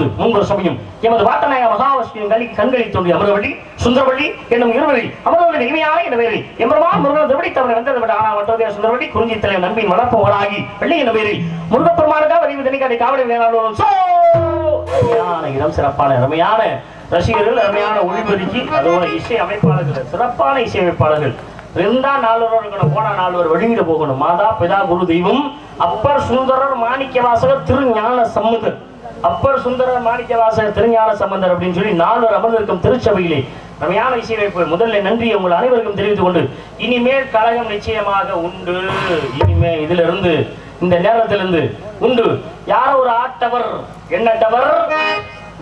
இங்கே வந்திருக்கிறார் மூன்று சமயம். எமது வாட்டநாயக மகாவிஷ்ணுவின் கலி கண்களை தோன்றிய அமரவள்ளி சுந்தரவள்ளி என்னும் இருவரில் அமரவள்ளி இனிமையான என பெயரில் எம்பெருமான் முருகன் திருவடி தவறு வந்தது விட ஆனால் மற்றதே சுந்தரவள்ளி குறிஞ்சி தலைவர் நம்பின் வளர்ப்புகளாகி வெள்ளி என பெயரில் முருகப்பெருமானுக்காக வலிவு திணைக்கதை காவடி வேளாளர்களும் இடம் சிறப்பான அருமையான ரசிகர்கள் அருமையான ஒளிபெருக்கி அதோட இசை அமைப்பாளர்கள் சிறப்பான இசை அமைப்பாளர்கள். இருந்தா நால்வர் இருக்கணும் போனா நால்வர் வெளியில போகணும். மாதா பிதா குரு தெய்வம் அப்பர் சுந்தரர் மாணிக்க வாசகர் திருஞான சம்பந்தர் அப்பர் சுந்தரர் மாணிக்க வாசகர் திருஞான சம்பந்தர் அப்படின்னு சொல்லி நால்வர் அமர்ந்திருக்கும் திருச்சபையிலே. ரமையான இசையமைப்பு முதல்ல நன்றி உங்கள் அனைவருக்கும் தெரிவித்துக் கொண்டு இனிமேல் கழகம் நிச்சயமாக உண்டு. இனிமே இதுல இருந்து இந்த நேரத்திலிருந்து உண்டு. யாரோ ஒரு ஆட்டவர் என்ன டவர்?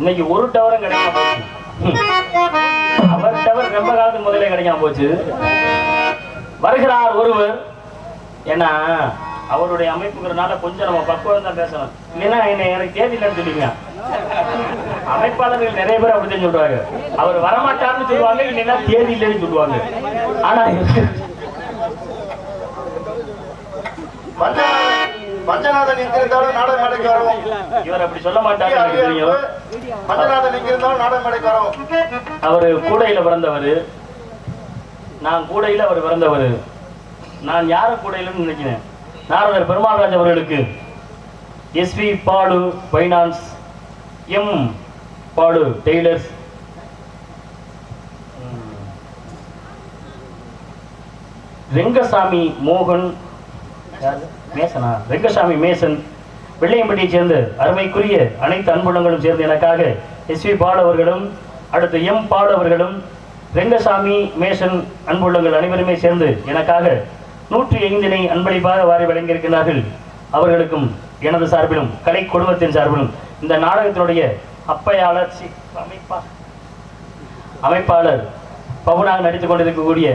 இன்னைக்கு ஒரு டவரும் கிடைக்காம போச்சு. அவர் டவர் ரொம்ப காலத்துக்கு முதலே கிடைக்காம போச்சு. வருகிறார் ஒருவர். ஏன்னா அவருடைய அமைப்புங்கிறனால கொஞ்சம் நம்ம பக்குவம் தான் பேசணும். இல்லைன்னா என்ன எனக்கு தேதி இல்லைன்னு சொல்லுவீங்க. அமைப்பாளர்கள் நிறைய பேர் அப்படித்தான் சொல்றாங்க அவர் வரமாட்டார்னு சொல்லுவாங்க இல்லைன்னா தேதி இல்லைன்னு சொல்லுவாங்க. ஆனா பஞ்சநாதன் எங்கிருந்தாலும் நாடக மேடைக்கு வரும் இவர் அப்படி சொல்ல தெரியும் பஞ்சநாதன் எங்கிருந்தாலும் நாடக மேடைக்கு வரும். அவரு கூடையில பிறந்தவர். நான் கூடையில அவர் பிறந்தவர். நான் யார கூடையிலன்னு நினைக்கிறேன். நாரதர் பெருமாள்ராஜ் அவர்களுக்கு எஸ்வி பாடு ஃபைனான்ஸ் எம் பாடு டெய்லர்ஸ் ரெங்கசாமி மோகன் மேசனா? ரெங்கசாமி மேசன். வெள்ளையம்பட்டியை சேர்ந்த அருமைக்குரிய அனைத்து அன்புள்ளங்களும் சேர்ந்து எனக்காக எஸ்வி பால் அவர்களும் அடுத்து எம் பால் அவர்களும் ரெங்கசாமி மேசன் அன்புள்ளங்கள் அனைவருமே சேர்ந்து எனக்காக நூற்றி ஐந்தினை அன்பளிப்பாக வாரி வழங்கியிருக்கிறார்கள் அவர்களுக்கும் எனது சார்பிலும் கலை குடும்பத்தின் சார்பிலும் இந்த நாடகத்தினுடைய அப்பையாளர் அமைப்பாளர் பவுனாக நடித்துக் கொண்டிருக்கக்கூடிய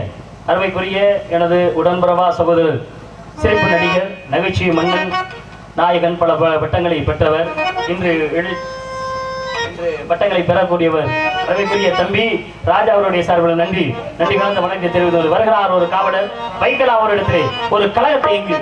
அருமைக்குரிய எனது உடன்பிறவா சகோதரர் சிறப்பு நடிகர் நகைச்சுவை மன்னன் நாயகன் பல ப- வட்டங்களை பெற்றவர் இன்று எழு பட்டங்களை பெறக்கூடியவர். அருமைக்குரிய தம்பி ராஜா அவருடைய சார்பில் நன்றி. நன்றி கலந்த வணக்கத்தை தெரிவித்து வருகிறார் ஒரு காவலர். வைகலா அவரிடத்திலே ஒரு கழகத்தை இங்கு.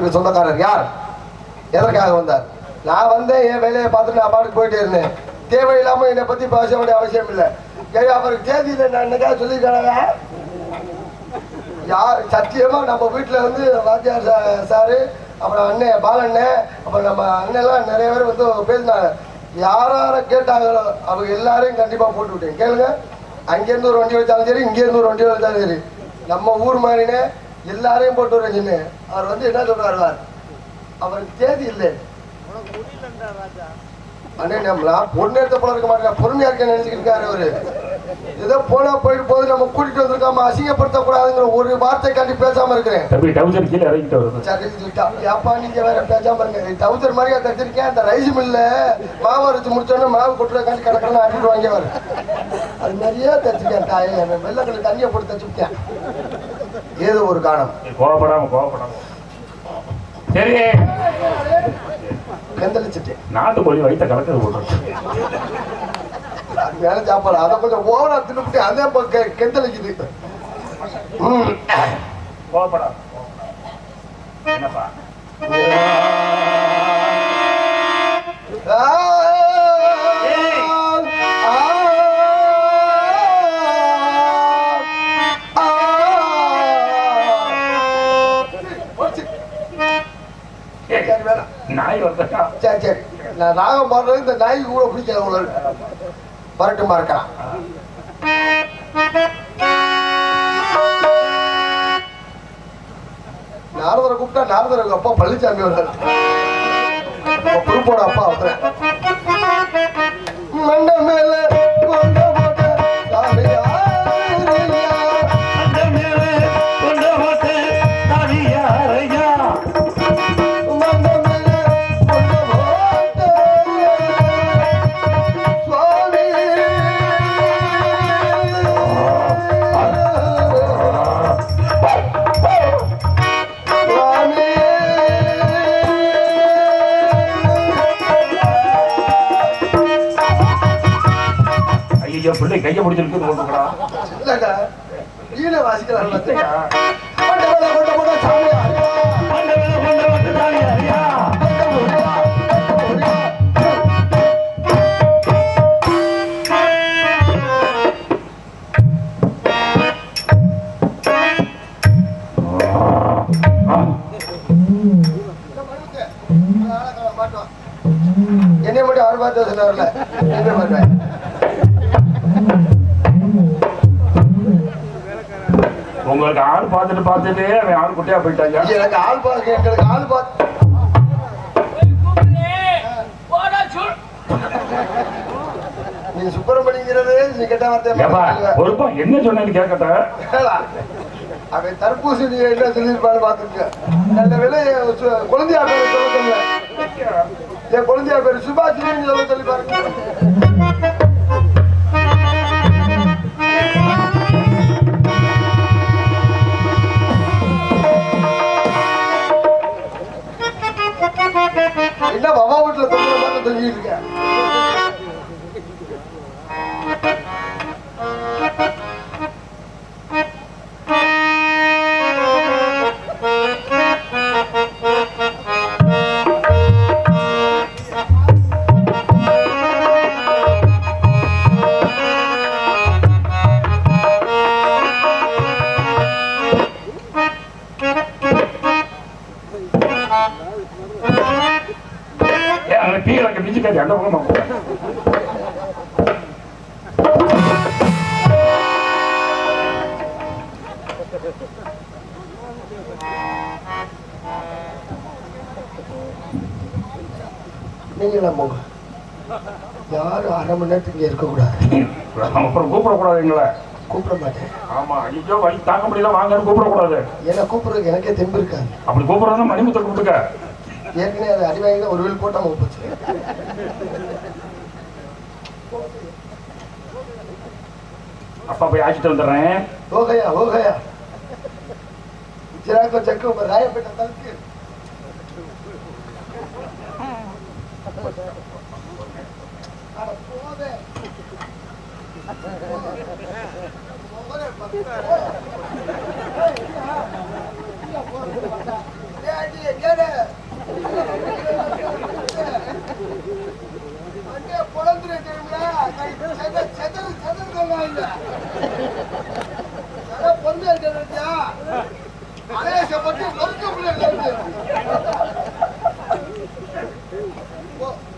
ஏதோ சொந்தக்காரர் யார்? எதற்காக வந்தார்? நான் வந்தேன் என் வேலையை பார்த்துட்டு நான் பாட்டுக்கு போயிட்டே இருந்தேன். தேவையில்லாம என்னை பத்தி பேச வேண்டிய அவசியம் இல்லை. சரி அவருக்கு தேதியில நான் என்னைக்காவது சொல்லியிருக்காங்க யார் சத்தியமா நம்ம வீட்டுல வந்து வாத்தியார் சாரு அப்புறம் அண்ணன் பாலண்ணன் அப்புறம் நம்ம அண்ணெல்லாம் நிறைய பேர் வந்து பேசினாங்க. யார் யாரை கேட்டாங்களோ அவங்க எல்லாரையும் கண்டிப்பா போட்டு விட்டேன். கேளுங்க. அங்கேருந்து ஒரு வண்டி வச்சாலும் சரி இங்கேருந்து ஒரு வண்டி வச்சாலும் சரி. நம்ம ஊர் மாதிரினே எல்லாரையும் போட்டு சொன்னேன் அவர் வந்து என்ன சொல்றாரு பாரு, அவருக்கு தேதி இல்லை. அண்ணே நம்மளா பொண்ணு எடுத்த போல இருக்க மாட்டேன் பொறுமையா இருக்க நினைச்சுக்கிட்டு இருக்காரு அவரு. ஏதோ போனா போயிட்டு போது நம்ம கூட்டிட்டு வந்திருக்காம அசிங்கப்படுத்த கூடாதுங்கிற ஒரு வார்த்தை காட்டி பேசாம இருக்கிறேன். ஏப்பா நீங்க வேற பேசாம இருங்க. டவுசர் மாதிரியா தச்சிருக்கேன் அந்த ரைஸ் மில்ல மாவு அரைச்சு முடிச்சோன்னு மாவு கொட்டுற காட்டி கடற்கடன்னு ஆட்டிட்டு வாங்க வர அது மாதிரியே தச்சிருக்கேன் தாயே. வெள்ளக்கடல தண்ணியை போட்டு தச்சுட்டேன் ஏதோ ஒரு காரணம். கோவப்படாம கோவப்படாம. சரி கந்தளிச்சுட்டேன் நாட்டுக்கோழி வயிற்ற கலக்கிறது போட்டு அது மேல சாப்பாடு. அதை கொஞ்சம் ஓவரா தின்னுபிட்டு அதே இப்ப கெ- கெந்தளிக்குது. ம். கோவப்படாம என்னப்பா? நாய் வந்தா சரி சரி. நான் ராகம் பாடுறது இந்த நாய் கூட பிடிக்காது உள்ள. வரட்டுமா இருக்கலாம் நாரதரை கூப்பிட்டா நாரதர் அப்பா பழனிசாமி வர்றாரு. குரூப்போட அப்பா வந்துறேன் கையை முடிச்சிருக்கு போட்டுக்கடா. இல்லடா, வீணை வாசிக்கிறாரு உங்களுக்கு ஆள் பார்த்துட்டு பார்த்துட்டு அவன் ஆள் குட்டியா போயிட்டாங்க. எனக்கு ஆள் பார்க்க எங்களுக்கு ஆள் பார்த்து நீ சுப்பிரமணிங்கிறது நீ கெட்ட வார்த்தை பொறுப்பா என்ன சொன்னேன்னு கேட்கட்ட? அவன் தர்பூசணி என்ன நல்ல விலை சு- குழந்தையா பேர் சொல்ல சொல்ல என் குழந்தையா பேர் சுபாஷினி சொல்ல சொல்லி பாருங்க. என்ன மாமா வீட்டுல தொங்குற மாதிரி தொங்கிட்டு மணி நேரத்துக்கு இங்க இருக்கக்கூடாது. அப்புறம் கூப்பிடக்கூடாது எங்களை கூப்பிட மாட்டேன் ஆமா ஐயோ வழி தாங்க முடியல வாங்கன்னு கூப்பிடக்கூடாது. ஏன்னா கூப்பிடுறதுக்கு எனக்கே தெம்பு இருக்காது. அப்படி கூப்பிடுறதுன்னா மணிமுத்தை கூப்பிட்டுக்க ஏற்கனவே அதை அடி வாங்கி ஒரு வீல் போட்டாம போச்சு. அப்பா போய் ஆச்சிட்டு வந்துடுறேன். ஓகையா ஓகையா. ஜிராக்கோ சக்கு ராயப்பேட்டை தலுக்கு. அட போதே.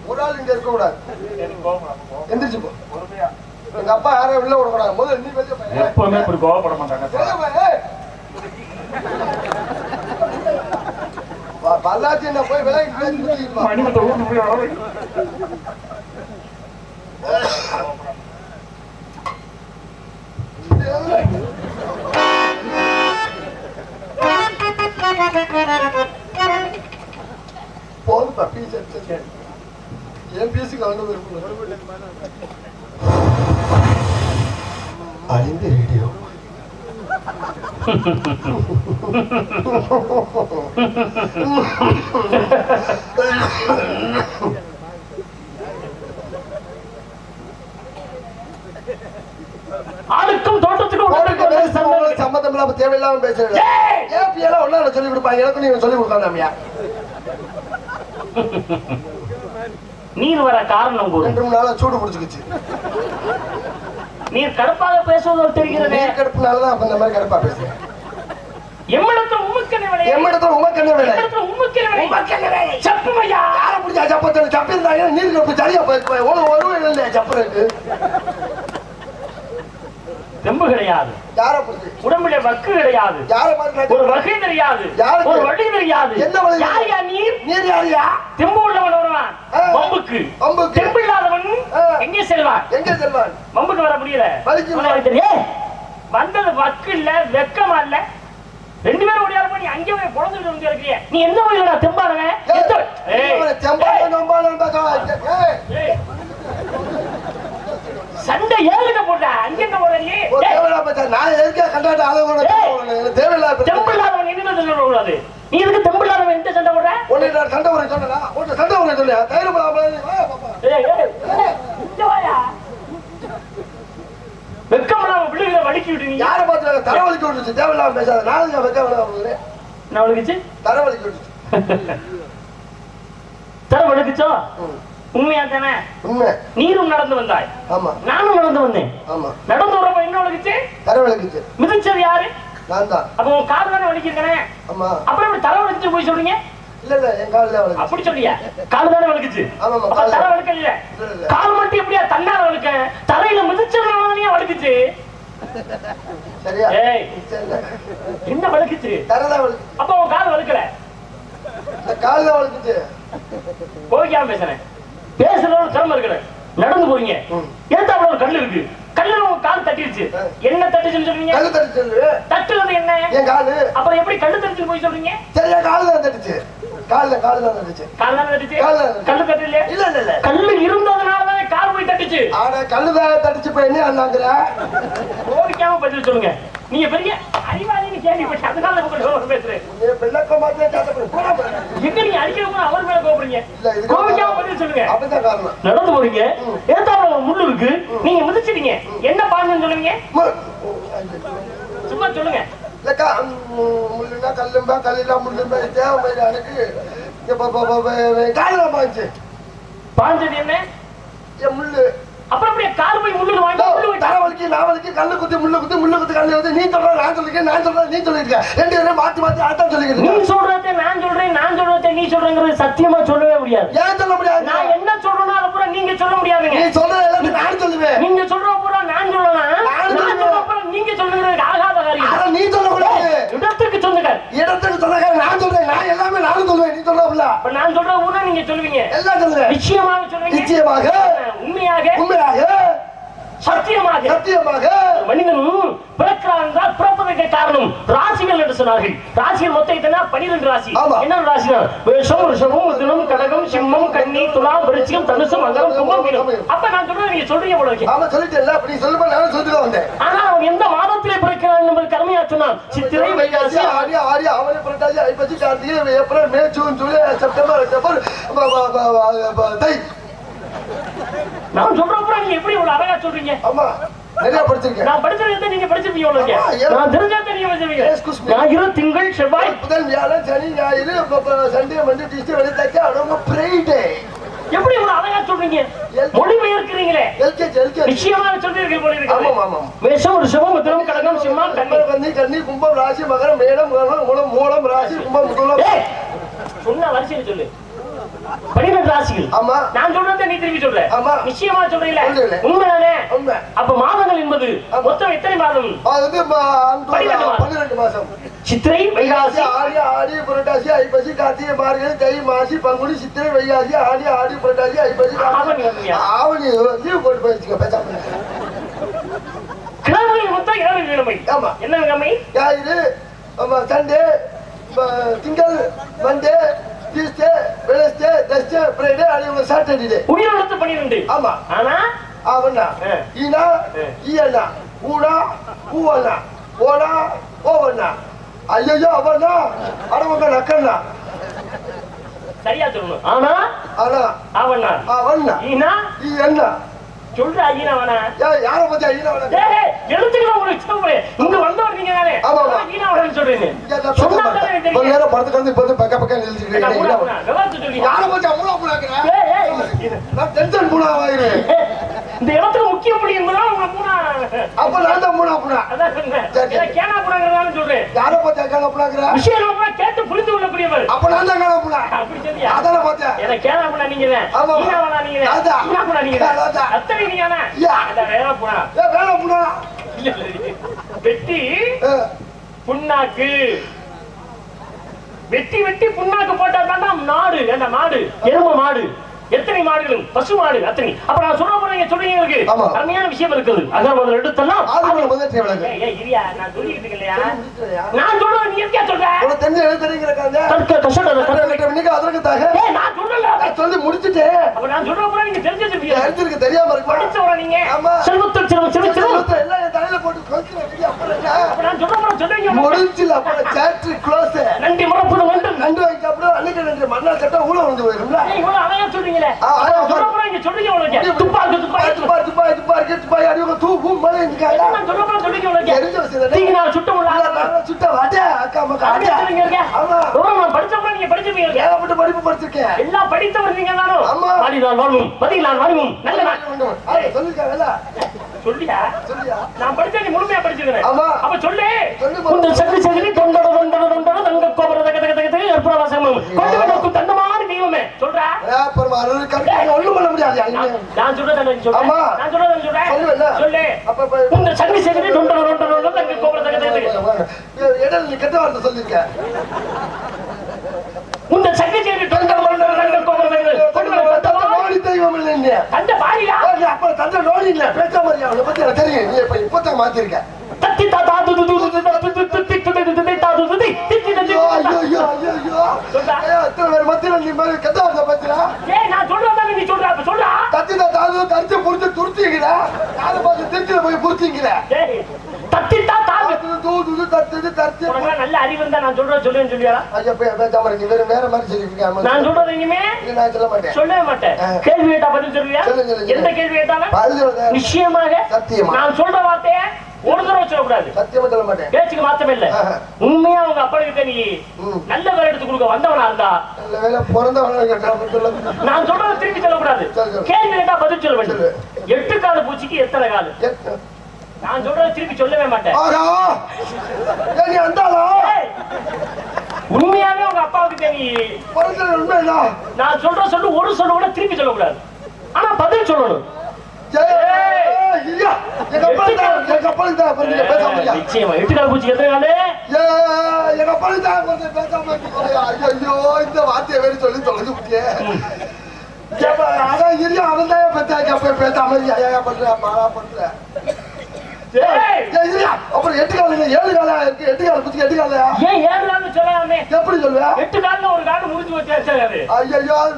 ஒரு ஆள் இங்க இருக்க கூடாது எந்திரிச்சு போ. பொறுமையா. எங்க அப்பா யாரும் உள்ள விடக்கூடாது முதல்ல நீ வெளியே போய். எப்பவுமே இப்படி கோவப்பட மாட்டாங்க பல்லாச்சி என்ன போய் விலகி. மணிமத்தை ஊருக்கு போய் அளவு. பீஸ் எடுத்து என் பீஸுக்கு அவங்க விருப்பம் ஐந்து ரேடியோ. ஆளுக்கும் தோட்டத்துக்கும் சம்மந்தம் இல்லாம தேவையில்லாம பேசுறேன் ஏய்! ஏன் பியெல்லாம் ஒன்னா சொல்லி கொடுப்பாங்க எனக்கும் நீங்க சொல்லி கொடுக்காமயா நீர் வர காரணம் ரெண்டு மூணு நாளா சூடு பிடிச்சிக்கிச்சு. நீர் கடுப்பாக பேசுவதோ தெரிகிறது கடுப்புனாலதான் அப்ப இந்த மாதிரி கடுப்பா பேசுறேன் எம்மிடத்தில் உமக்கென்ன விலை எம்மிடத்துல உமக்கு என்ன வேலை எம்மிடத்தில் உமக்கென்ன விலை உமக்கென்ன விலை சப்புமையா யார பிடிச்சா சப்பத்தில் சப்பி இருந்தாங்க நீர் கடுப்பு சரியா போய் ஒரு ஒரு இல்லை சப்பு இருக்கு தெம்பு கிடையாது. உடம்பிலே வக்கு கிடையாது. யார ஒரு வகை தெரியாது? ஒரு வழி தெரியாது. நீர்? நீர் யாரியா? தெம்பு உள்ளவன் வருவான். வம்புக்கு. தெம்பு இல்லாதவன். எங்கே செல்வான்? எங்க செல்வான்? வம்புக்கு வர முடியல. வந்தது வக்கு இல்ல வெக்கமா இல்ல. ரெண்டு பேரும் ஓடியாரு நீ அங்கே போய் பொழந்துட்டு வந்து நீ என்ன வழியிலடா தெம்பானவன். சண்டை ஏழுக போட்ட அங்க என்ன போற நீ ஒரு ஏய், தேவையில்லா பேச நான் எதுக்கே கண்டாட்ட ஆளுங்களோட ஏய். தேவையில்லா தெம்பு இல்லாதவன் என்ன சண்டை போடக்கூடாது நீ எதுக்கு தெம்பு இல்லாதவன் எந்த சண்டை போடுற? உன்னை நான் சண்டை உனக்கு சொன்னா உன்னை சண்டை உனக்கு சொன்னா தைரியம் இல்லாம நீ வா பாப்பா. ஏய், ஏய், ஏய், இங்க வாயா. வெக்கம் இல்லாம விழுகிற வலிக்கு விட்டு நீ யாரை பார்த்து தரவலிக்கு விட்டுச்சு? தேவையில்லாம பேசாத. நாளைக்கு வைக்க வேணாம் என்ன வலிக்குச்சு தரவலிக்கு விட்டுச்சு. தர வலிக்குச்சோ ம். உண்மையா தானே உண்மை. நீரும் நடந்து வந்தாய். ஆமா. நானும் நடந்து வந்தேன். ஆமா. நடந்து வரப்ப என்ன வலிக்குச்சு தரவலிக்குச்சு மிதிச்சது யாரு? நான் தான். அப்ப உன் காது தானே வலிக்கிறேன் ஆமா. அப்புறம் இப்படி தர வலிச்சு போய் சொல்றீங்க? இல்ல இல்ல என் வலிக்குச்சு அப்படி சொல்லியா கால் தானே வலிக்குச்சு கால் தர தான். வலிக்கல. கால் மட்டும் எப்படியா தன்னால வலிக்க தலையில மிதிச்சதுனால வலிக்குச்சு? சரியா? ஏய். சரி, இல்ல. என்ன வலிக்குச்சு தரதான் வலிக்குச்சு அப்ப உன் கால் வலிக்கல? இந்த காலில் வலிக்குச்சு. கோவிக்காம பேசுறேன். பேசுறவங்க திறமை இருக்கிறேன் நடந்து போறீங்க. ம். ஏத்தாப்புல ஒரு கல் இருக்கு. கல்லுல உங்க கால் தட்டிடுச்சு. என்ன தட்டுச்சுன்னு சொல்றீங்க கல்லு தட்டி சொல்லு தட்டுறது என்ன? என் காலு. அப்புறம் எப்படி கல்லு தட்டுச்சு போய் சொல்றீங்க? சரி என் காலு தான் தட்டுச்சு. காலில் காலு தான் தட்டுச்சு. கால் தானே தட்டுச்சு? கால் தான். கல்லு தட்டல இல்ல இல்ல இல்ல. கல்லு இருந்ததுனாலதான் கால் போய் தட்டுச்சு? ஆனா கல்லு தான் தட்டுச்சு போய் என்ன அண்ணாங்கிற? கோவிக்காம பதில் சொல்லுங்க. நீங்க பெரிய அறிவாளின்னு கேள்விப்பட்டு அதனால பேசுறேன். போய் போடா போடா. எங்க நீங்க அடிக்கிறவங்க அவர் மேல கோபுறீங்க பதில் சொல்லுங்க. நடந்து போறீங்க. ஏத்தாப்புல ஒரு முள்ளு இருக்கு. நீங்க மிதிச்சிட்டீங்க. என்ன பாருங்கன்னு சொல்லுவீங்க? சும்மா சொல்லுங்க. இல்லக்கா முள்ளுனா கல்லும்பா கல்லுனா முள்ளும்பா தேவை எனக்கு காலில் பாஞ்சு. பாஞ்சது என்ன? என் முள்ளு. அப்புறம் அப்படியே கால் போய் முள்ளு வாங்கி தர வலிக்கு நான் வலிக்கு கல்லு குத்தி முள்ளு குத்தி முள்ளு குத்தி கல்லு நீ சொல்ற நான் சொல்லிருக்கேன் நான் சொல்றேன் நீ சொல்லிருக்க. ரெண்டு பேரும் மாத்தி மாத்தி அதான் நீ சொல்றத நான் சொல்றேன் நான் சொல்றத நீ சொல்றங்கிறது சத்தியமா சொல்லவே முடியாது. ஏன் சொல்ல முடியாது? நான் என்ன சொல்றேனோ அதை பூரா நீங்க சொல்ல முடியாதுங்க. நீ சொல்ற எல்லாத்தையும் நான் சொல்லுவேன். நீங்க சொல்ற பூரா நான் சொல்லலாம். நான். சொல்ற பூரா நீங்க சொல்லுங்கிறது ஆகாத காரியம். நீ சொல்லக்கூடாது. இடத்துக்கு இடத்துக்கு சொந்தக்கார நான் சொல்றேன். நான் எல்லாமே நானும் சொல்லுவேன் நீ இப்ப நான் சொல்ற பூரா நீங்க சொல்லுவீங்க. எல்லாம் சொல்லுவேன் நிச்சயமாக சொல்லுவீங்க. நிச்சயமாக. உண்மையாக. உண்மையாக. சத்தியமாக. சத்தியமாக. மனிதன் பிறக்கிறான் என்றால் பிறப்பதற்கு காரணம் ராசிகள் என்று சொன்னார்கள். ராசிகள் மொத்தம் எத்தனை பனிரெண்டு ராசி. என்ன ராசினா? மேஷம் ரிஷபம் மிதுனம் கடகம் சிம்மம் கன்னி துலாம் விருச்சிகம் தனுசு மகரம் கும்பம் மீனம். அப்ப நான் சொல்றது நீங்க சொல்றீங்க போல இருக்கு. ஆமா சொல்லிட்டேன்ல. அப்ப நீ சொல்லுமா நானும் சொல்லிட்டு வந்தேன். ஆனா அவன் எந்த மாதத்திலே பிறக்கிறான் என்பது கருமையா சொன்னான்? சித்திரை வைகாசி. ஆடி ஆடி ஆவணி புரட்டாசி ஐப்பசி Karthigai April May June July September October ப- ப- ப- ப- தை. நான் சொல்றப்ப நீங்க எப்படி இவ்வளவு அழகா சொல்றீங்க? ஆமா நிறைய படிச்சிருக்கேன். நான் படிச்சதை நீங்க படிச்சிருப்பீங்க போல ஆமா, இருக்கு ஏன்? நான் தெரிஞ்சாத நீங்க படிச்சிருப்பீங்க. Excuse me. ஞாயிறு திங்கள் செவ்வாய். புதன் வியாழன் சனி ஞாயிறு சண்டே மண்டே டியூஸ்டே வெள்ளி தைக்க அவங்க ஃப்ரைடே. எப்படி இவ்வளவு அழகா சொல்றீங்க? மொழிபெயர்க்கிறீங்களே நிச்சயமாக சொல்றீர்கள் போல ஆமாம் மேஷம் ஒரு சிவம் மித்திரம் கடகம் சிம்மம் கண்ணி கன்னி கன்னி கும்பம் ராசி மகரம் மேடம் மூலம் மூலம் ராசி கும்பம் முதலம். சொன்ன வரிசையில் சொல்லு. பன்னிரெண்டு ராசிகள். ஆமா. நான் சொல்றதை நீ திருப்பி சொல்ற. ஆமா. நிச்சயமா சொல்றேன். உண்மைதானே? உண்மை அப்ப மாதங்கள் என்பது மொத்தம் எத்தனை மாதம்? வந்து பன்னிரெண்டு மாசம் சித்திரை வைகாசி. ஆடி ஆடி புரட்டாசி ஐப்பசி கார்த்திகை மார்கழி தை மாசி பங்குனி சித்திரை வைகாசி ஆடி ஆடி புரட்டாசி ஐப்பசி ஆவணி லீவ் போட்டு போயிடுச்சுங்க பேசாம. கிழமைகள் மொத்தம் ஏழு கிழமை. ஆமா. என்ன கிழமை? ஞாயிறு ஆமா சண்டே திங்கள் Monday Tuesday Wednesday Thursday Friday அடி சாட்டர்டே உயிரிழத்து பன்னிரெண்டு. ஆமா. ஆனா? அவனா. ஈனா. ஈயண்ணா. ஊனா ஊவண்ணா. ஓனா ஓவண்ணா. ஐயோ அவனா அடவங்க நக்கண்ணா. சரியா சொல்லணும். ஆனா? ஆனா. அவனா அவண்ணா ஈனா? ஈ என்ன சொல்ற ஐயனா அவனா ஏய், யாரை பத்தி ஐயனா அவனா ஏய், எழுத்துக்களை உங்களுக்கு சொல்றேன். இங்க வந்தவர் நீங்க தானே. ஆமா, ஆமா. கொஞ்ச நேரம் படுத்து கிடந்து இப்போ பக்க பக்கம் நிறுத்திக்கிறீங்க யாரும் கொஞ்சம் மூலம் மூணாக்குறேன் டென்ஷன் மூணா வாங்குறேன் இந்த இடத்துல முக்கிய புள்ளி அப்ப நான் தான் மூணா புணா கேனா புணாங்கிறதால சொல்றேன். யாரை பார்த்தா கேனா புணாங்கிற விஷயம் நம்ம கேட்டு புரிந்து கொள்ளக்கூடியவர். அப்ப நான் தான் கேனா புணா அப்படி சொல்லியா அதான என்ன கேனா புணா நீங்க தான் ஆமா. நீங்க வேணா நீங்க தான். நீங்க தான் அத்தனை நீங்க தான். அந்த வேணா புணா வேணா புணா வெட்டி புண்ணாக்கு. வெட்டி வெட்டி புண்ணாக்கு போட்டா தான் நாடு அந்த நாடு எரும மாடு. எத்தனை மாடுகளும்? பசு மாடு அத்தனை. அப்ப நான் சொல்ல போறேன் நீங்க சொல்றீங்க இருக்கு அருமையான விஷயம் இருக்குது. அதான் முதல்ல எடுத்தலாம் நான் சொல்லிட்டு இல்லையா நான் சொல்றேன் நீ எதுக்கே சொல்ற? தெரிஞ்ச எழுத்துறீங்க கஷ்டம் அதற்காக நான் சொல்லல. சொல்லி முடிச்சிட்டு. அப்ப நான் சொல்ற போறேன் நீங்க தெரிஞ்சு தெரியாம இருக்கு படிச்சவரா நீங்க? செல்வத்தில் செல்வத்தில் செல்வத்தில் எல்லாம் போட்டு அப்புறம் சொல்றேன் சொல்றீங்க. முடிஞ்சில அப்புறம் சேட்ரி க்ளோஸ் ரெண்டு முறை புது வந்து ரெண்டு வாங்கி அப்புறம் அன்னைக்கு ரெண்டு மண்ணா சட்டம் ஊழ வந்து போயிரும்ல. இவ்வளவு அழகா சொல்றீங்களே. அப்புறம் இங்க சொல்றீங்க உங்களுக்கு. துப்பாக்கு துப்பாக்கி துப்பாக்கி துப்பாக்கி துப்பாக்கி நான் சொல்றேன் சொல்றீங்க உங்களுக்கு? தெரிஞ்ச விஷயம் நீங்க நான் சுட்ட முடியல சுட்ட வாடே அக்கா அம்மா அடே ஆமா. நீங்க படிச்சிருக்கீங்க ஏகப்பட்ட படிப்பு படிச்சிருக்கேன். எல்லாம் படித்தவர் நீங்க தானோ ஆமா பாடி நான் வாழ்வும். பதில் நல்ல நான் சொல்லிருக்கேன் சொல்லியா? நான் படிச்சா நீ முழுமையா படிச்சிருக்கிறேன். ஆமா. அப்ப சொல்லு. உங்கள் சக்தி சக்தி தொண்டட தொண்டட தொண்டட தங்க கோபுர தக தக தக தக அற்புத வாசகமும் கொண்டு வந்தக்கும் தண்டமான தெய்வமே சொல்றா? அப்புறம் அருள் ஒண்ணும் பண்ண முடியாது நான். நான் சொல்றத நீ சொல்ற. ஆமா. நான் சொல்றத நீ சொல்ற. சொல்லுவேல்ல? சொல்லு. அப்ப உங்கள் சக்தி சக்தி தொண்டட தொண்டட தொண்டட தங்க கோபுர தக தக தக. இடையில நீ கெட்ட வார்த்தை சொல்லிருக்க. உங்கள் சக்தி சக்தி தொண்டட தொண்டட தங்க கோபுர தக தெய்வம் இல்லை பாரியா நீ அப்ப தந்த லோன் இல்ல. பேச்ச மாதிரி அவளை பத்தி எனக்கு தெரியும். நீ இப்ப இப்பத்த மாத்திருக்க. தட்டி தாத்தா துது துது துது துதி துதி துதி தா துதி திட்டி தட்டி தத்து நல்ல அறிவு இருந்தா நான் சொல்றேன் சொல்லுன்னு சொல்லியா ஐயா பேசாம நீ வேற வேற மாதிரி சொல்லிருக்க நான் சொல்றது இனிமே இது நான் சொல்ல மாட்டேன் சொல்லவே மாட்டேன். கேள்வி கேட்டா பதில் சொல்லுவியா சொல்லு, சொல்லு, சொல்லு. எந்த கேள்வி கேட்டாலும். நிச்சயமாக சத்தியமா. நான் சொல்ற வார்த்தைய ஒரு தடவை சொல்லக்கூடாது சத்தியமா சொல்ல மாட்டேன் பேச்சுக்கு மாத்தமே இல்ல. உண்மையா உங்க அப்பா கிட்ட நீ. நல்ல பேர் எடுத்து கொடுக்க வந்தவனா இருந்தா நல்ல வேலை பிறந்தவன நான் சொல்றத திருப்பி சொல்லக்கூடாது சொல்லு, சொல்லு. கேள்வி கேட்டா பதில் சொல்ல வேண்டும். எட்டு கால பூச்சிக்கு எத்தனை காலு எ- நான் சொல்றத திருப்பி சொல்லவே மாட்டேன் ஆகா ஏன் நீ அந்தாளா ஏய், உண்மையாவே உங்க அப்பாவுக்கு உண்மையா நான் சொல்ற சொல்லு ஒரு சொல்ல கூட திருப்பி சொல்லக்கூடாது ஆனா பதில் சொல்லணும் ஏய்? எங்க அப்பாவுக்கு தான், எங்க அப்பாவுக்கு தான் பேசாம இருக்கியா? நிச்சயமா எட்டு கால பூச்சிக்கு எத்தனை காலு ஏய், எங்க அப்பாவுக்கு தான் பிறந்தீங்க, பேசாம இருக்கியா? ஐயோ, இந்த வார்த்தையை வேற சொல்லி தொலைஞ்சு விட்டியே. ஏப்பா, அதான் இல்லையா, அவன் தான் பெத்தாங்க, அப்ப பேசாம இருக்கியா? ஏன் பண்ற, மாறா பண்ற? அப்புறம் எட்டு கால் ஏழு காலா? இருக்கு, எட்டு கால் குச்சி, எட்டு காலையா? ஏன் ஏழு கால்னு சொல்லாமே. எப்படி சொல்லுவ? எட்டு கால்ல ஒரு கால் முடிஞ்சு வச்சு அது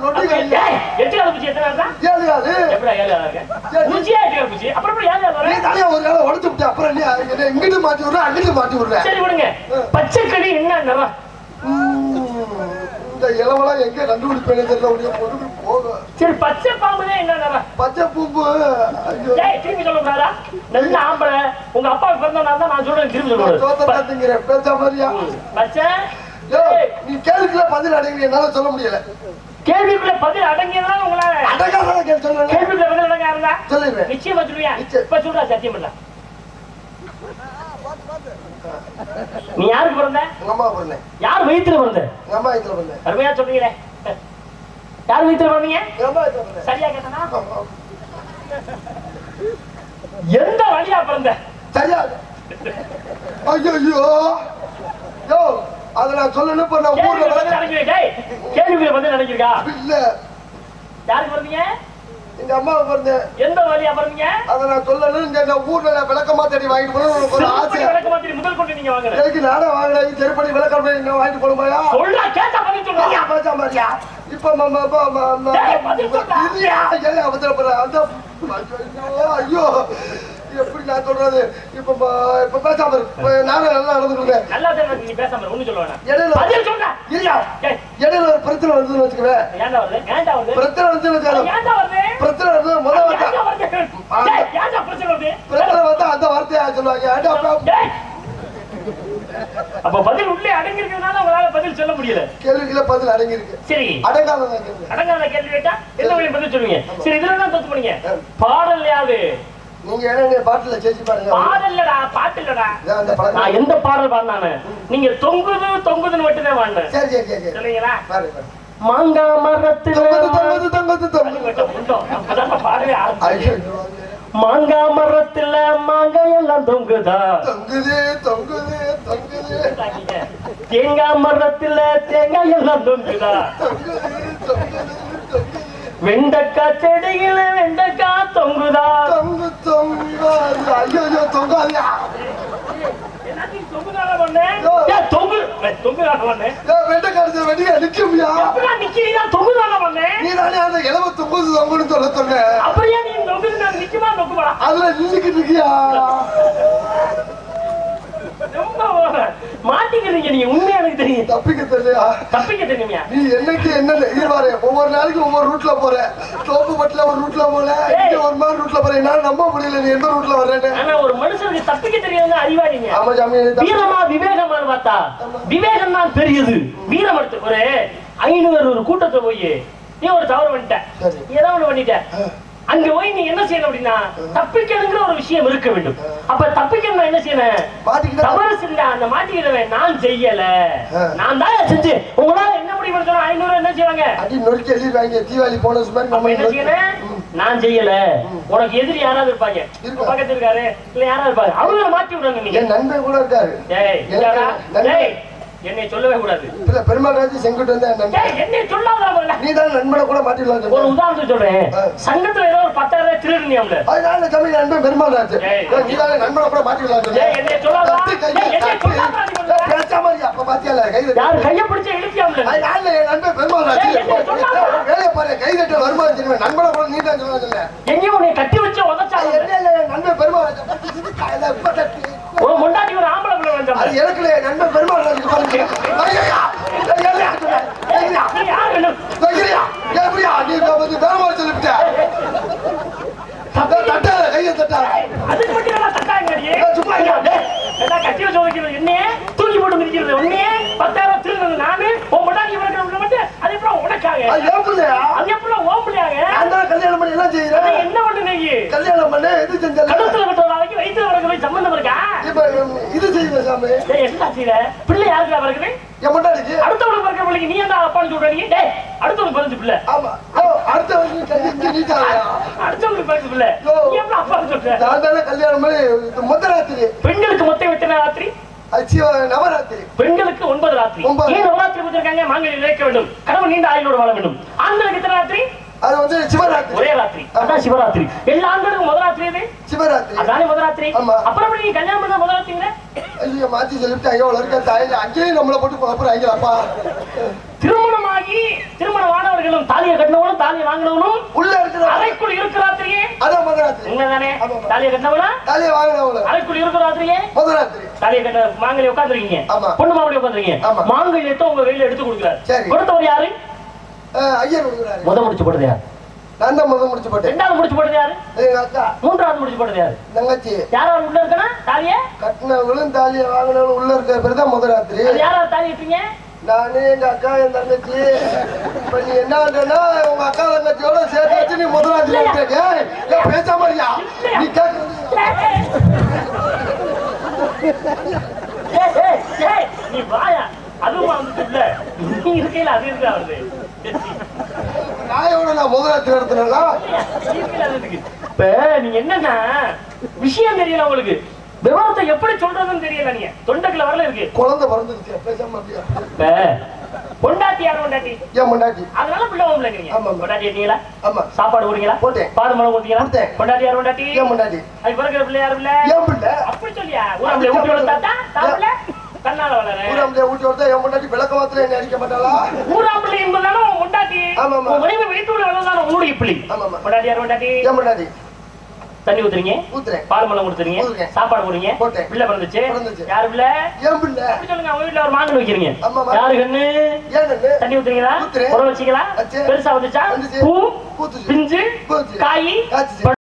நொண்டி கால்? எட்டு கால பூச்சி எத்தனை கால் ஏழு காலு. எப்படா ஏழு கால் இருக்கு? பூச்சியா எட்டு கால் பூச்சி அப்புறம் எப்படி ஏழு கால் நீ வரும் தனியா ஒரு காலை உடைச்சு விட்ட, அப்புறம் நீ இங்கிட்டு மாட்டி விடுற, அங்கிட்டு மாட்டி விடுற. சரி விடுங்க. பச்சைக்கறி என்ன நிறம்? இந்த இளவெல்லாம் எங்க கண்டுபிடிப்பேன்னு தெரியல உடைய பொறுமை போகும் சரி பச்சை பாம்புதான் என்ன பச்சை பூம்பு திரும்பி சொல்ல கூடாதா நல்ல ஆம்பளை. உங்க அப்பாவுக்கு பிறந்தவனா தான் நான் சொல்றேன் திரும்பி தாத்துங்கிறேன் பேச மாதிரியா? பச்சை? நீ கேள்விக்குள்ள பதில் அடைங்க என்னால சொல்ல முடியல. கேள்விக்குள்ள பதில் அடங்கியதுனால உங்களால அடங்காத கேள்வி சொல்றேன். கேள்விக்குள்ள பதில் அடங்க இருந்தா சொல்லிடுவேன் நிச்சயமா சொல்லுவியா. இப்ப சொல்றா சத்தியம் பண்ண. நீ யாருக்கு பிறந்த? உங்க அம்மா பிறந்தேன். யார் வயித்துல பிறந்த? எங்க அம்மா வயித்துல பிறந்தேன். அருமையா சொல்றீங்களே. யார் வயித்துல பிறந்தீங்க? எங்க அம்மா வயித்துல பிறந்தேன். சரியா கேட்டனா. எந்த வழியா பிறந்த? சரியா ஐயோ யோ அத நான் சொல்லணும் இப்ப நான் ஊர்ல கேள்விக்குள்ள பதில் அடங்கிருக்கா இல்ல. யாருக்கு பிறந்தீங்க? எங்க அம்மா பிறந்தேன் எந்த வழியா பிறந்தீங்க அத நான் சொல்லணும். இங்க நான் ஊர்ல விளக்கமா தேடி வாங்கிட்டு போகணும் எனக்கு ஒரு ஆசை. விளக்கு மாத்திரை முதல் கொண்டு நீங்க வாங்குற எனக்கு நானே வாங்கினேன் செருப்படி விளக்கம் நான் வாங்கிட்டு போகணுமாயா சொல்றா கேட்டா பதில் சொல்றா. ஐயா, பேசா மாதிரியா? இப்ப ம- ம- ம- ம- ம- டேய், பதில் சொல்றா. இல்லையா? ஏன் அவசரப்படுற? அந்த- ஐயோ. எப்படி நான் சொல்றது? இப்ப இப்ப பேசாம இரு. இப்ப நானே நல்லா நடந்துக்கிறேன் நல்லா நீ பேசாம இரு, ஒண்ணும் சொல்ல வேணாம். இடையில இல்லையா? டேய், இடையில ஒரு பிரச்சனை வருதுன்னு வருது? பிரச்சனை வருது? முதல் வார்த்தை. பிரச்சனை வந்து அந்த வார்த்தையா சொல்லுவாங்க. அப்ப- பதில் உள்ளே அடங்கி இருக்கிறதுனால உங்களால பதில் சொல்ல முடியல. கேள்விக்குள்ள பதில் அடங்கி இருக்கு சரி அடங்காத அடங்காத கேள்வி கேட்டா எந்த வழியும் பதில் சொல்லுவீங்க. சரி இதுல தான் தோத்து போனீங்க. பாடல் யாரு நீங்க என்ன பாட்டுல ஜெயிச்சு பாருங்க. பாடல்லடா பாட்டு இல்லடா இதான் அந்த பழக்கம் நான் எந்த பாடல் பாடினானு? நீங்க தொங்குது தொங்குதுன்னு மட்டும் தான் பாடினேன். சரி சரி சரி சரி. சொல்லுங்களா பாரு பாரு மாங்கா மரத்துல தொங்குது தொங்குது தொங்குது மாங்கா மரத்துல மாங்காய் எல்லாம் தொங்குதா? தொங்குது தொங்குது தொங்குது. தேங்காய் மரத்துல தேங்காய் எல்லாம் தொங்குதா தொங்குது? தொங்குது தொங்குது. வெண்டைக்காய் செடியில வெண்டைக்காய் தொங்குதா? தொங்கு தொங்காதியா? தொங்கு. ஏய், தொங்குதாடா பண்ணேன். ஏ வெட்ட கடுத்து வெடிக்க நிக்கும்யா? எப்படிடா நிக்கிறீங்க? தொங்குதாடா பண்ணேன். நீ தானே அந்த இளவ தொங்குது தொங்குன்னு சொல்ல சொன்ன. அப்படியே நீ தொங்குது, நான் நிக்குமா, நொக்குமாடா? அதுல நின்னுக்கிட்டு இருக்கியா? மாட்டிக்கிறீங்க நீங்க. உண்மையா எனக்கு தெரியும். தப்பிக்க தெரியலையா? தப்பிக்க தெரியுமியா? நீ என்னைக்கு என்ன இருவாரு ஒவ்வொரு நாளைக்கு ஒவ்வொரு ரூட்ல போற. தோப்பு பட்டில ஒரு ரூட்ல போற இங்க ஒரு மாதிரி ரூட்ல போற. என்னால நம்ப முடியல நீ எந்த ரூட்ல வர்றேன்னு. ஆனா ஒரு மனுஷனுக்கு தப்பிக்க தெரியாதுங்க அறிவாளிங்க ஆமா சாமி வீரமா பார்த்தா விவேகம் தான் பெரியது. வீரம் எடுத்து ஒரு ஐநூறு ஒரு கூட்டத்தை போய் நீ ஒரு தவறு பண்ணிட்ட. ஏதோ ஒண்ணு பண்ணிட்ட. அங்க போய் நீ என்ன செய்யணும் அப்படின்னா தப்பிக்கணுங்கிற ஒரு விஷயம் இருக்க வேண்டும். அப்ப தப்பிக்கணும் என்ன செய்யணும் தவறு செஞ்ச அந்த மாட்டிக்கிறவன் நான் செய்யல. நான் தான் செஞ்சு உங்களால என்ன முடிவு சொன்னா ஐநூறு என்ன செய்வாங்க? அடி நொறுக்கி தீபாவளி போனஸ் மாதிரி நம்ம என்ன செய்யணும் நான் செய்யல. உனக்கு எதிரி யாராவது இருப்பாங்க? இருப்பா. பக்கத்துல இருக்காரு. இல்ல யாராவது இருப்பாங்க அவங்கள மாட்டி விடுறாங்க நீங்க. நண்பன் கூட இருக்காரு. என்னை சொல்லவே கூடாது இல்ல பெருமாள் ராஜ் செங்குட்டு வந்து என்னை சொல்லாத. நீ தான் நண்பனை கூட மாட்டிடலாம் ஒரு. உதாரணத்துக்கு சொல்றேன். சங்கத்துல ஏதோ ஒரு பத்தாயிரம் ரூபாய் திருடுனியாம்ல அதனால தமிழ் நண்பன் பெருமாள் ராஜ். நீ தானே நண்பனை கூட மாட்டிடலாம் என்னை பேசாம இரு. அப்ப பாத்தியால, கை தட்டு. யார் கைய பிடிச்சு இழுப்பியாம்ல அதனால என் நண்பன் பெருமாள் ராஜ். சொல்லாத. வேலையை பாரு, வருமானம் தெரியுமா? நண்பனை கூட நீ தான். எங்கேயும் உன்னை கட்டி வச்சு உதச்சா என்ன நண்பன் பெருமாள் ராஜ். இப்ப தட்டி. ஒரு ஆம்பளை பிள்ளை அது வந்தாங்க எனக்கு இல்ல, என் நண்பன் பெருமாள். ஐயா, ஐயா. ஐயா, யார் வேணும் ஐயா, எப்படியா? நீ வந்து பெருமாள் சொல்லிவிட்ட. தட்டாத, கையை தட்டாத. அதுக்கு மட்டும் என்ன தட்டாங்க நீ? ஏய், சும்மா இருங்க. டேய், எல்லாம் கட்டி வச்சு உதைக்கிறது என்னையே தூக்கி போட்டு மிதிக்கிறது உன்னையே பத்தாயிரம் திருடுறது நானு உன் முன்னாடி இவருக்கு மட்டும் அது எப்படி உனக்காக அது ஏன் பிள்ளையா? அது எப்படி ஓம்பலையாங்க நான் தான் கல்யாணம் பண்ணி எல்லாம் செய்யறேன். அதை என்ன பண்ணு நீ கல்யாணம் பண்ண இது செஞ்சல கழுத்துல கட்டுற நாளைக்கு வயிற்றுல வரக்கு போய் சம்பந்தம் இருக்கா இப்ப என்ன செய்யற பிள்ளை யாருக்கு பிறகுது என் முன்னாடிக்கு அடுத்தவளுக்கு பிறக்கிற பிள்ளைக்கு நீ என்ன அப்பான்னு சொல்ற நீ? டேய் அடுத்தவளுக்கு பிறந்து பிள்ளை. ஆமா. ஓ அடுத்த வருஷம் கல்யாணம் நீட்டாங்க அடுத்தவளுக்கு பிறந்து பிள்ளை. எப்படி அப்பான்னு சொல்ற? நான் தானே கல்யாணம் பண்ணி இது மொத்த ராத்திரி. பெண்களுக்கு மொத்தம் எத்தனை ராத்திரி? நவராத்திரி. பெண்களுக்கு ஒன்பது ராத்திரி. ஏன் நவராத்திரி கொடுத்திருக்காங்க மாங்கல்யம் இழைக்க வேண்டும். கணவன் நீண்ட ஆயுளோடு வாழ வேண்டும். ஆண்களுக்கு எத்தனை ராத்திரி? அது வந்து சிவராத்திரி. ஒரே ராத்திரி. அதான் சிவராத்திரி. எல்லா ஆண்களுக்கும் முதல் ராத்திரி சிவராத்திரி. அதானே முதல் ராத்திரி. ஆமா. அப்புறம் எப்படி நீ கல்யாணம் பண்ண முதல் ராத்திரிங்கிற ஐயோ மாத்தி சொல்லிவிட்டு ஐயோ இருக்க தாயில அங்கேயும் நம்மளை போட்டு குழப்புறாங்க அப்பா திருமணமாகி திருமணமானவர்களும் தாலியை கட்டினவனும் தாலியை வாங்கினவனும் உள்ள இருக்கிற அறைக்குள் இருக்க ராத்திரியே அதான் மொத ராத்திரி உண்மைதானே. தாலியை கட்டினவனா? தாலியை வாங்கினவங்கள அறைக்குள் இருக்க ராத்திரியே? மொத ராத்திரி தாலியை கட்ட மாங்கல்யம் உட்காந்துருக்கீங்க ஆமா. பொண்ணு மாப்பிள்ளை உட்காந்துருக்கீங்க ஆமா. மாங்கல்யத்தை உங்க கையில எடுத்து கொடுக்குறாரு. கொடுத்தவர் யாரு? ஐயர் முத முடிச்சு போட்டது யாரு? நான் தான் முதல் முடிச்சு போட்டேன். ரெண்டாவது முடிச்சு போட்டது யாரு? எங்க அக்கா. மூன்றாவது முடிச்சு போட்டது யாரு? தங்கச்சி. யாராவது உள்ள இருக்கனா? தாலிய? கட்டினவங்களும் தாலியை வாங்கினவங்களும் உள்ள இருக்கிற பேர் தான் முத ராத்திரி தாலி நானு எங்க அக்கா என் தங்கச்சி. இப்ப நீ என்ன பண்றேன்னா உங்க அக்கா தங்கச்சியோட சேர்த்து வச்சு நீ ஏன் பேசாம இருக்கியா நீ கேட்க ஏய், ஏய், ஏய், நீ வாயா? அதுவும் வந்துட்டு இல்ல. நீ இருக்கையில அது இருக்கு அவரு நான் நடத்தினா இப்ப நீங்க என்னன்னா விஷயம் தெரியல உங்களுக்கு. விவரத்தை எப்படி சொல்றதுன்னு தெரியல நீங்க தொண்டைக்குள்ள வரல இருக்கு. குழந்தை பிறந்துருச்சு பேசாம இருக்கியா இப்ப பொண்டாட்டி யாரும் பொண்டாட்டி? ஏன் அதனால பிள்ளை ஓம்பளைங்கிறீங்க ஆமா. பொண்டாட்டி ஏத்தீங்களா ஆமா சாப்பாடு போடுறீங்களா போட்டேன். பாடு மலம் கொடுத்தீங்களா கொடுத்தேன். பொண்டாட்டி பொண்டாட்டி? ஏன் முன்னாடி அது பிறகு பிள்ளை ஏன் பிள்ளை? அப்படி சொல்லியா? ஊட்டி வளர்த்தாத்தா தாம்பளை கண்ணால வளர ஊராமலே ஊட்டி வரதா என் முன்னாடி விளக்க மாத்திரம் என்ன அடிக்க மாட்டாளா ஊராம்பளை என்பதானே உன் ஆமா, ஆமா. மனைவி உன்னுடைய பிள்ளை ஆமா, தண்ணி ஊத்துறீங்க ஊத்துறேன் பால் மலம் கொடுத்துறீங்க. சாப்பாடு போடுறீங்க போட்டேன். பிள்ளை பிறந்துச்சு பிறந்துச்சு. யாரு பிள்ளை ஏன் பிள்ளை அப்படி சொல்லுங்க அவங்க வீட்டுல ஒரு மாங்கல் வைக்கிறீங்க. யாரு கண்ணு தண்ணி ஊத்துறீங்களா. உரம் வச்சீங்களா. பெருசா வந்துச்சா வந்துச்சு. பூ பூத்துச்சு. பிஞ்சு பூத்துச்சு. காய்.